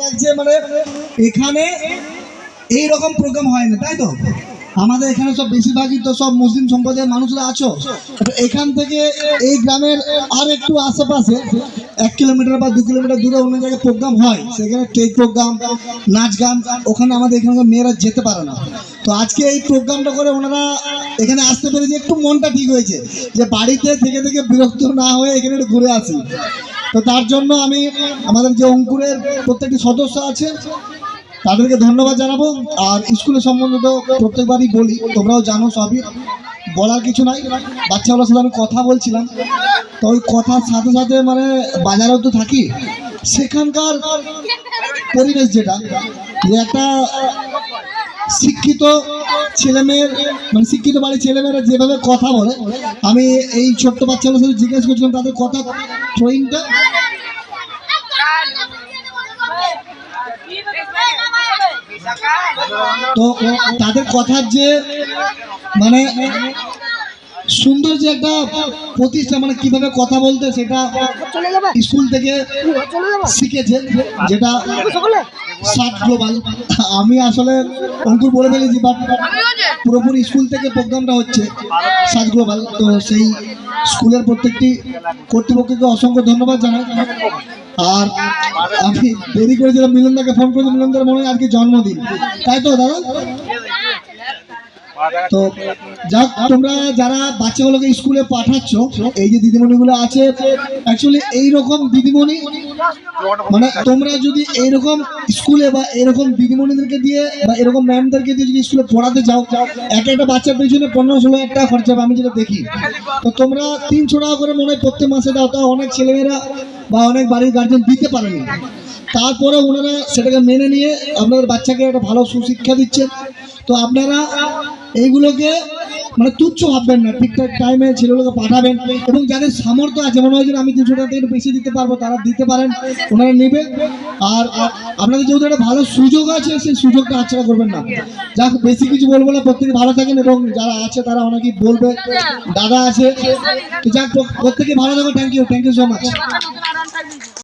লাগছে মানে এখানে এই রকম প্রোগ্রাম হয় না, তাই তো? আমাদের এখানে সব বেশিরভাগই তো সব মুসলিম সম্প্রদায়ের মানুষরা আছো। এখান থেকে এই গ্রামের আর একটু আশেপাশে এক কিলোমিটার বা দু কিলোমিটার দূরে অন্য জায়গায় প্রোগ্রাম হয়। সেখানে স্টেজ প্রোগ্রাম নাচ গান, ওখানে আমাদের এখানকার মেয়েরা যেতে পারে না। তো আজকে এই প্রোগ্রামটা করে ওনারা এখানে আসতে পেরেছে, একটু মনটা ঠিক হয়েছে যে বাড়িতে থেকে থেকে বিরক্ত না হয়ে এখানে একটু ঘুরে আসি। তো তার জন্য আমি আমাদের যে অঙ্কুরের প্রত্যেকটি সদস্য আছে, তাদেরকে ধন্যবাদ জানাব। আর স্কুলের সম্বন্ধে তো প্রত্যেকবারই বলি, তোমরাও জানো সবই, বলার কিছু নাই। বাচ্চাগুলোর সাথে আমি কথা বলছিলাম। তো ওই কথার সাথে সাথে মানে বাজারেও তো থাকি। সেখানকার পরিবেশ যেটা, যে একটা শিক্ষিত ছেলেমেয়ের মানে শিক্ষিত বাড়ির ছেলেমেয়েরা যেভাবে কথা বলে আমি এই ছোট্ট বাচ্চাগুলোর সাথে জিজ্ঞেস করছিলাম তাদের কথা ট্রেনটা তো তাদের কথার যে মানে সুন্দর যে একটা প্রতিষ্ঠা মানে কীভাবে কথা বলতে সেটা স্কুল থেকে শিখেছে যেটা সাত গ্লোবাল আমি আসলে অঙ্কুর বলে ফেলেছি বাট পুরোপুরি স্কুল থেকে প্রোগ্রামটা হচ্ছে সাত গ্লোবাল তো সেই স্কুলের প্রত্যেকটি কর্তৃপক্ষকে অসংখ্য ধন্যবাদ জানাই। আর আমি দেরি করেছিলাম, মিলনদাকে ফোন করেছি, মিলনদার মনে হয় কি জন্মদিন। তাই তো, দাদা? তো যাক, তোমরা যারা বাচ্চাগুলোকে স্কুলে পাঠাচ্ছ, এই যে দিদিমণিগুলো আছে অ্যাকচুয়ালি এইরকম দিদিমণি মানে তোমরা যদি এইরকম স্কুলে বা এরকম দিদিমণিদেরকে দিয়ে বা এরকম ম্যামদেরকে দিয়ে যদি স্কুলে পড়াতে যাও, এক একটা বাচ্চার পেছনে পনেরো ষোলো হাজার টাকা খরচা হবে, আমি যেটা দেখি। তো তোমরা তিনশো টাকা করে মনে হয় প্রত্যেক মাসে দাও, তাও অনেক ছেলেমেয়েরা বা অনেক বাড়ির গার্জেন দিতে পারেনি। তারপরে ওনারা সেটাকে মেনে নিয়ে আপনাদের বাচ্চাকে একটা ভালো সুশিক্ষা দিচ্ছেন। তো আপনারা এইগুলোকে মানে তুচ্ছ ভাববেন না। ঠিকঠাক টাইমে ছেলেগুলোকে পাঠাবেন এবং যাদের সামর্থ্য আছে, মনে হয় আমি তিনশো টাকা থেকে বেশি দিতে পারব, তারা দিতে পারেন, ওনারা নেবে। আর আপনাদের যেহেতু একটা ভালো সুযোগ আছে, সেই সুযোগটা হাতছাড়া করবেন না। যাক, বেশি কিছু বলব না, প্রত্যেকে ভালো থাকেন এবং যারা আছে, তারা অনেকেই বলবে, দাদা আছে। তো যাক, প্রত্যেকে ভালো থাকো thank you thank you so much